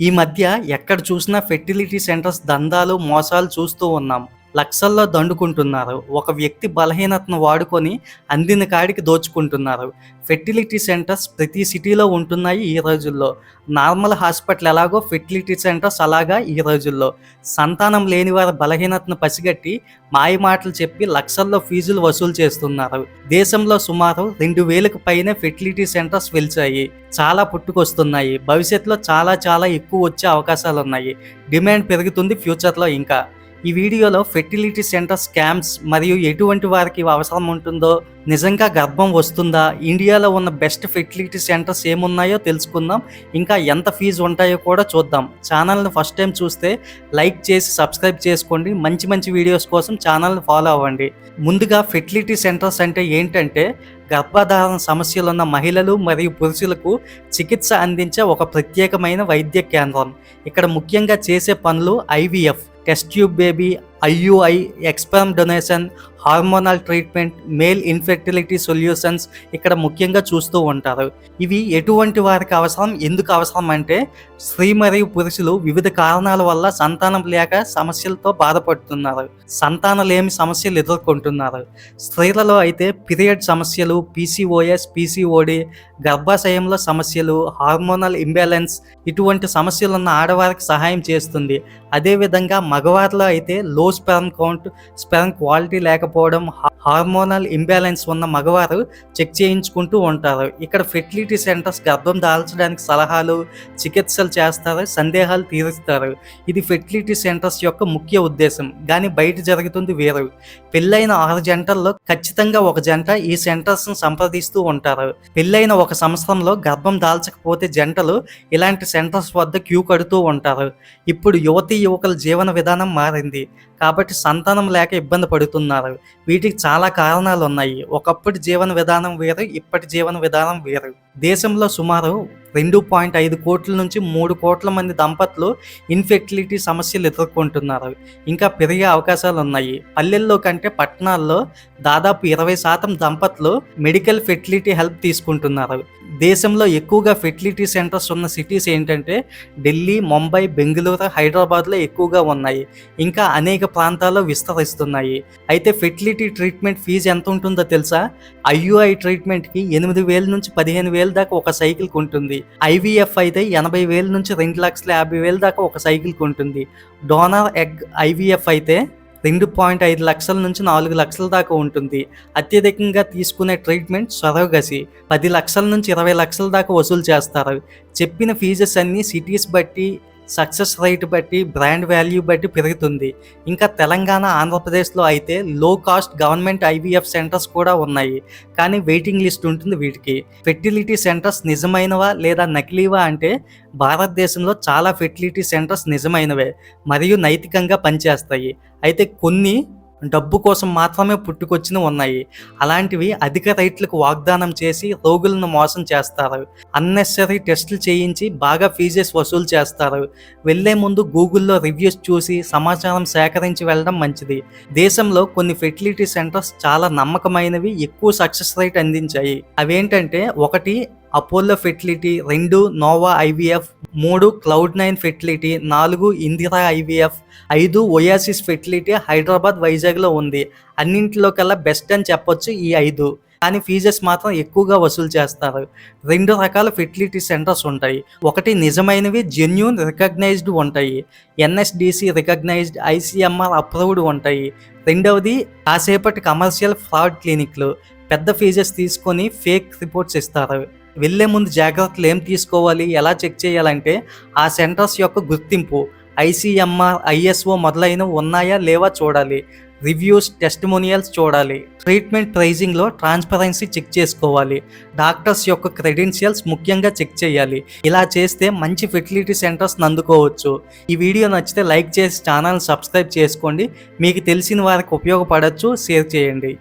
ఈ మధ్య ఎక్కడ చూసినా ఫెర్టిలిటీ సెంటర్స్ దందాలు మోసాలు చూస్తూ ఉన్నాం. లక్షల్లో దండుకుంటున్నారు. ఒక వ్యక్తి బలహీనతను వాడుకొని అందిన కాడికి దోచుకుంటున్నారు. ఫెర్టిలిటీ సెంటర్స్ ప్రతి సిటీలో ఉంటున్నాయి ఈ రోజుల్లో. నార్మల్ హాస్పిటల్ ఎలాగో ఫెర్టిలిటీ సెంటర్స్ అలాగా ఈ రోజుల్లో. సంతానం లేని వారి బలహీనతను పసిగట్టి మాయ మాటలు చెప్పి లక్షల్లో ఫీజులు వసూలు చేస్తున్నారు. దేశంలో సుమారు రెండు వేలకు పైనే ఫెర్టిలిటీ సెంటర్స్ వెలిచాయి. చాలా పుట్టుకొస్తున్నాయి. భవిష్యత్తులో చాలా చాలా ఎక్కువ వచ్చే అవకాశాలు ఉన్నాయి డిమాండ్ పెరుగుతుంది ఫ్యూచర్లో ఇంకా. ఈ వీడియోలో ఫెర్టిలిటీ సెంటర్ స్కామ్స్ మరియు ఎటువంటి వారికి అవసరం ఉంటుందో నిజంగా గర్భం వస్తుందా ఇండియాలో ఉన్న బెస్ట్ ఫెర్టిలిటీ సెంటర్స్ ఏమున్నాయో తెలుసుకుందాం. ఇంకా ఎంత ఫీజు ఉంటాయో కూడా చూద్దాం. ఛానల్ని ఫస్ట్ టైం చూస్తే లైక్ చేసి సబ్స్క్రైబ్ చేసుకోండి. మంచి మంచి వీడియోస్ కోసం ఛానల్ని ఫాలో అవ్వండి. ముందుగా ఫెర్టిలిటీ సెంటర్స్ అంటే ఏంటంటే గర్భధారణ సమస్యలున్న మహిళలు మరియు పురుషులకు చికిత్స అందించే ఒక ప్రత్యేకమైన వైద్య కేంద్రం. ఇక్కడ ముఖ్యంగా చేసే పనులు IVF. test baby IUI sperm donation hormonal treatment male infertility solutions ఇక్కడ ముఖ్యంగా చూస్తూ ఉంటారు. ఇవి ఎటువంటి వారికి అవసరం ఎందుకు అవసరం అంటే స్త్రీ మరియు పురుషులు వివిధ కారణాల వల్ల సంతానం లేక సమస్యలతో బాధపడుతున్నారు. సంతానలేమి సమస్యలు ఎదుర్కొంటున్నారు. స్త్రీలలో అయితే పీరియడ్ సమస్యలు పీసీఓఎస్ పీసీఓడి గర్భాశయంలో సమస్యలు హార్మోనల్ ఇంబ్యాలెన్స్ ఇటువంటి సమస్యలు ఉన్న ఆడవారికి సహాయం చేస్తుంది. అదేవిధంగా మగవారిలో అయితే low sperm count sperm quality లేకపోవడం హార్మోనల్ ఇంబ్యాలెన్స్ ఉన్న మగవారు చెక్ చేయించుకుంటూ ఉంటారు. ఇక్కడ ఫెర్టిలిటీ సెంటర్స్ గర్భం దాల్చడానికి సలహాలు చికిత్సలు చేస్తారు సందేహాలు తీరుస్తారు. ఇది ఫెర్టిలిటీ సెంటర్స్ యొక్క ముఖ్య ఉద్దేశం. కానీ బయట జరుగుతుంది వేరు. పెళ్ళైన ఆరు జంటల్లో ఖచ్చితంగా ఒక జంట ఈ సెంటర్స్ను సంప్రదిస్తూ ఉంటారు. పెళ్ళైన ఒక సంవత్సరంలో గర్భం దాల్చకపోతే జంటలు ఇలాంటి సెంటర్స్ వద్ద క్యూ కడుతూ ఉంటారు. ఇప్పుడు యువతీ యువకుల జీవన విధానం మారింది. కాబట్టి సంతానం లేక ఇబ్బంది పడుతున్నారు. వీటికి చాలా చాలా కారణాలు ఉన్నాయి ఒకప్పటి జీవన విధానం వేరు ఇప్పటి జీవన విధానం వేరు. దేశంలో సుమారు రెండు పాయింట్ ఐదు కోట్ల నుంచి మూడు కోట్ల మంది దంపతులు ఇన్ఫెర్టిలిటీ సమస్యలు ఎదుర్కొంటున్నారు ఇంకా పెరిగే అవకాశాలు ఉన్నాయి. పల్లెల్లో కంటే పట్టణాల్లో దాదాపు ఇరవై శాతం దంపతులు మెడికల్ ఫెర్టిలిటీ హెల్ప్ తీసుకుంటున్నారు దేశంలో ఎక్కువగా ఫెర్టిలిటీ సెంటర్స్ ఉన్న సిటీస్ ఏంటంటే ఢిల్లీ ముంబై బెంగళూరు హైదరాబాద్లో ఎక్కువగా ఉన్నాయి. ఇంకా అనేక ప్రాంతాల్లో విస్తరిస్తున్నాయి. అయితే ఫెర్టిలిటీ ట్రీట్మెంట్ ఫీజు ఎంత ఉంటుందో తెలుసా? ఐయుఐ ట్రీట్మెంట్కి ఎనిమిది వేల నుంచి పదిహేను వేల దాకా ఒక సైకిల్కి ఉంటుంది. ఐవీఎఫ్ అయితే ఎనభై వేల నుంచి రెండు లక్షల యాభై వేల దాకా ఒక సైకిల్కి ఉంటుంది డోనర్ ఎగ్ ఐవీఎఫ్ అయితే రెండు పాయింట్ ఐదు లక్షల నుంచి నాలుగు లక్షల దాకా ఉంటుంది. అత్యధికంగా తీసుకునే ట్రీట్మెంట్ సొరగసి పది లక్షల నుంచి ఇరవై లక్షల దాకా వసూలు చేస్తారు. చెప్పిన ఫీజెస్ అన్నీ సిటీస్ బట్టి సక్సెస్ రేట్ బట్టి బ్రాండ్ వాల్యూ బట్టి పెరుగుతుంది. ఇంకా తెలంగాణ ఆంధ్రప్రదేశ్లో అయితే లో కాస్ట్ గవర్నమెంట్ ఐవీఎఫ్ సెంటర్స్ కూడా ఉన్నాయి. కానీ వెయిటింగ్ లిస్ట్ ఉంటుంది వీటికి. ఫెర్టిలిటీ సెంటర్స్ నిజమైనవా లేదా నకిలీవా అంటే భారతదేశంలో చాలా ఫెర్టిలిటీ సెంటర్స్ నిజమైనవే మరియు నైతికంగా పనిచేస్తాయి. అయితే కొన్ని డబ్బు కోసం మాత్రమే పుట్టుకొచ్చిన ఉన్నాయి. అలాంటివి అధిక రైట్లకు వాగ్దానం చేసి రోగులను మోసం చేస్తారు. అన్నెసరీ టెస్టులు చేయించి బాగా ఫీజెస్ వసూలు చేస్తారు. వెళ్ళే ముందు గూగుల్లో రివ్యూస్ చూసి సమాచారం సేకరించి వెళ్ళడం మంచిది. దేశంలో కొన్ని ఫెర్టిలిటీ సెంటర్స్ చాలా నమ్మకమైనవి ఎక్కువ సక్సెస్ రేట్ అందించాయి. అవేంటంటే ఒకటి అపోలో ఫెర్టిలిటీ రెండు నోవా ఐవీఎఫ్ మూడు క్లౌడ్ నైన్ ఫెర్టిలిటీ నాలుగు ఇందిరా ఐవీఎఫ్ ఐదు ఒయాసిస్ ఫెర్టిలిటీ హైదరాబాద్ వైజాగ్లో ఉంది. అన్నింటిలో కల్లా బెస్ట్ అని చెప్పొచ్చు ఈ ఐదు. కానీ ఫీజెస్ మాత్రం ఎక్కువగా వసూలు చేస్తారు. రెండు రకాల ఫెర్టిలిటీ సెంటర్స్ ఉంటాయి. ఒకటి నిజమైనవి జెన్యున్ రికగ్నైజ్డ్ ఉంటాయి. ఎన్ఎస్డిసి రికగ్నైజ్డ్ ఐసీఎంఆర్ అప్రూవ్డ్ ఉంటాయి. రెండవది కాసేపటి కమర్షియల్ ఫ్రాడ్ క్లినిక్లు. పెద్ద ఫీజెస్ తీసుకొని ఫేక్ రిపోర్ట్స్ ఇస్తారు. వెళ్ళే ముందు జాగ్రత్తలు ఏం తీసుకోవాలి ఎలా చెక్ చేయాలంటే ఆ సెంటర్స్ యొక్క గుర్తింపు ఐసీఎంఆర్ ఐఎస్ఓ మొదలైనవి ఉన్నాయా లేవా చూడాలి రివ్యూస్ టెస్టిమోనియల్స్ చూడాలి ట్రీట్మెంట్ ప్రైజింగ్లో ట్రాన్స్పరెన్సీ చెక్ చేసుకోవాలి డాక్టర్స్ యొక్క క్రెడెన్షియల్స్ ముఖ్యంగా చెక్ చేయాలి ఇలా చేస్తే మంచి ఫెసిలిటీ సెంటర్స్ అందుకోవచ్చు. ఈ వీడియో నచ్చితే లైక్ చేసి ఛానల్ సబ్స్క్రైబ్ చేసుకోండి మీకు తెలిసిన వారికి ఉపయోగపడవచ్చు షేర్ చేయండి.